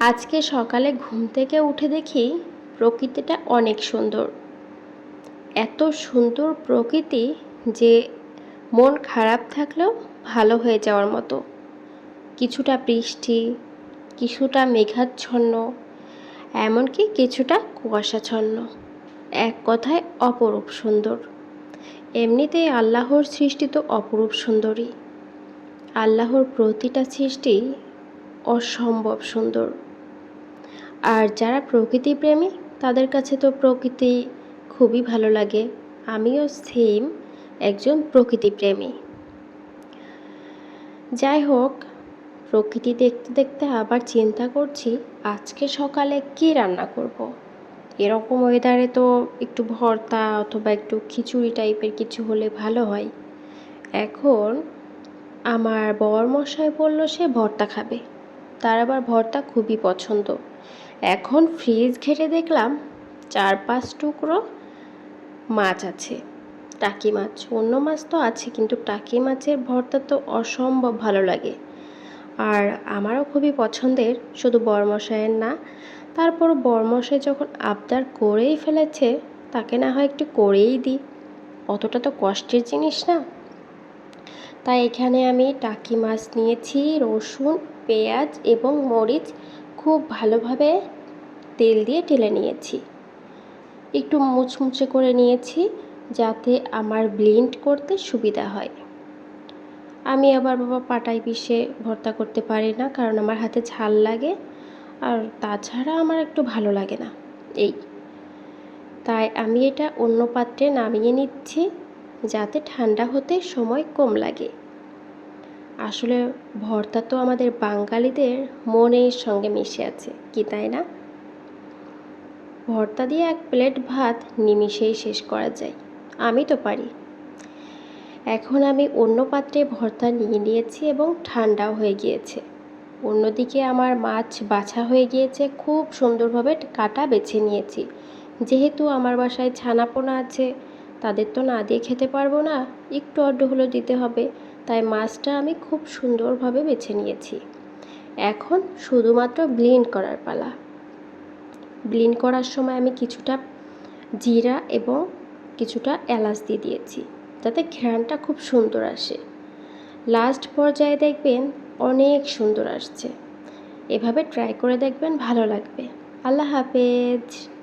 আজকে সকালে ঘুম থেকে উঠে দেখি প্রকৃতিটা অনেক সুন্দর। এত সুন্দর প্রকৃতি যে মন খারাপ থাকলেও ভালো হয়ে যাওয়ার মতো। কিছুটা বৃষ্টি, কিছুটা মেঘাচ্ছন্ন, এমনকি কিছুটা কুয়াশাচ্ছন্ন। এক কথায় অপরূপ সুন্দর। এমনিতেই আল্লাহর সৃষ্টি তো অপরূপ সুন্দরী আল্লাহর প্রতিটা সৃষ্টি অসম্ভব সুন্দর। আর যারা প্রকৃতিপ্রেমী, তাদের কাছে তো প্রকৃতি খুবই ভালো লাগে। আমিও সেম একজন প্রকৃতিপ্রেমী। যাই হোক, প্রকৃতি দেখতে দেখতে আবার চিন্তা করছি, আজকে সকালে কী রান্না করব। এরকম ওয়েদারে তো একটু ভর্তা অথবা একটু খিচুড়ি টাইপের কিছু হলে ভালো হয়। এখন আমার বর মশাই বলল সে ভর্তা খাবে। তার আবার ভর্তা খুবই পছন্দ। এখন ফ্রিজ ঘেটে দেখলাম চার পাঁচ টুকরো মাছ আছে। টাকি মাছ, অন্য মাছ তো আছে, কিন্তু টাকি মাছের ভর্তা তো অসম্ভব ভালো লাগে। আর আমারও খুবই পছন্দের, শুধু বরমশাইয়ের না। তারপর বরমশাই যখন আবদার করেই ফেলেছে, তাকে না হয় একটু করেই দিই। অতটা তো কষ্টের জিনিস না। তাই এখানে আমি টাকি মাছ নিয়েছি, রসুন, পেঁয়াজ এবং মরিচ খুব ভালোভাবে তেল দিয়ে টেলে নিয়েছি। একটু মুচমুচে করে নিয়েছি যাতে আমার ব্লেন্ড করতে সুবিধা হয়। আমি আবার বাবা পাটাই পিষে ভর্তা করতে পারি না কারণ আমার হাতে ঝাল লাগে আর তাছাড়া আমার একটু ভালো লাগে না, এই। তাই আমি এটা অন্য পাত্রে নামিয়ে নিচ্ছি যাতে ঠান্ডা হতে সময় কম লাগে। আসলে ভর্তা তো আমাদের বাঙালিদের মনের সঙ্গে মিশে আছে, কি তাই না? ভর্তা দিয়ে এক প্লেট ভাত নিমিষেই শেষ করা যায়, আমি তো পারি। এখন আমি অন্য পাত্রে ভর্তা নিয়ে নিয়েছি এবং ঠান্ডাও হয়ে গিয়েছে। অন্যদিকে আমার মাছ বাছা হয়ে গিয়েছে, খুব সুন্দরভাবে কাটা বেছে নিয়েছি। যেহেতু আমার বাসায় ছানাপোনা আছে, তাদের তো না দিয়ে খেতে পারব না, একটু অড্ড হলেও দিতে হবে। তাই মাছটা আমি খুব সুন্দরভাবে বেছে নিয়েছি। এখন শুধুমাত্র ব্লিন্ড করার পালা। ব্লিন্ড করার সময় আমি কিছুটা জিরা এবং কিছুটা এলাচ দিয়ে দিয়েছি, যাতে ঘ্রাণটা খুব সুন্দর আসে। লাস্ট পর্যায়ে দেখবেন অনেক সুন্দর আসছে। এভাবে ট্রাই করে দেখবেন ভালো লাগবে। আল্লাহ হাফেজ।